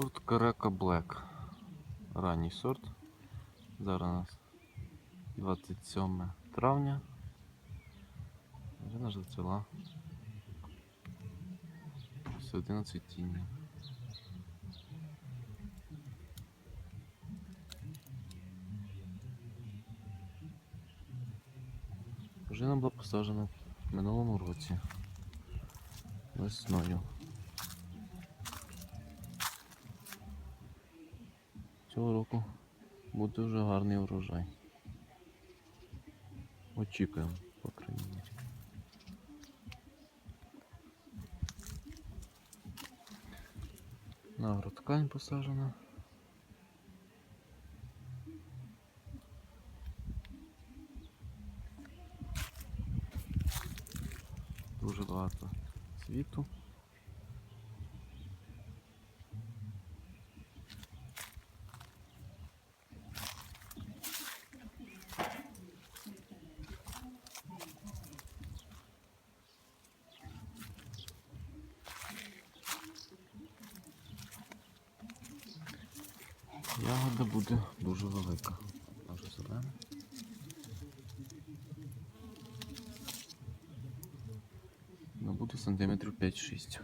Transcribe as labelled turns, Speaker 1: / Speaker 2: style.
Speaker 1: Сорт Карека Блек. Ранній сорт. Зараз у нас 27 травня. Вже наш зацвіла. Середина цвітіння. Жина була посаджена в минулому році. Весною. Цього року буде вже гарний урожай. Очікуємо, по крайній мірі. На агроткань посаджена. Дуже багато світу. Ягода буде дуже велика. Може зелена. Ну, буде сантиметрів 5-6.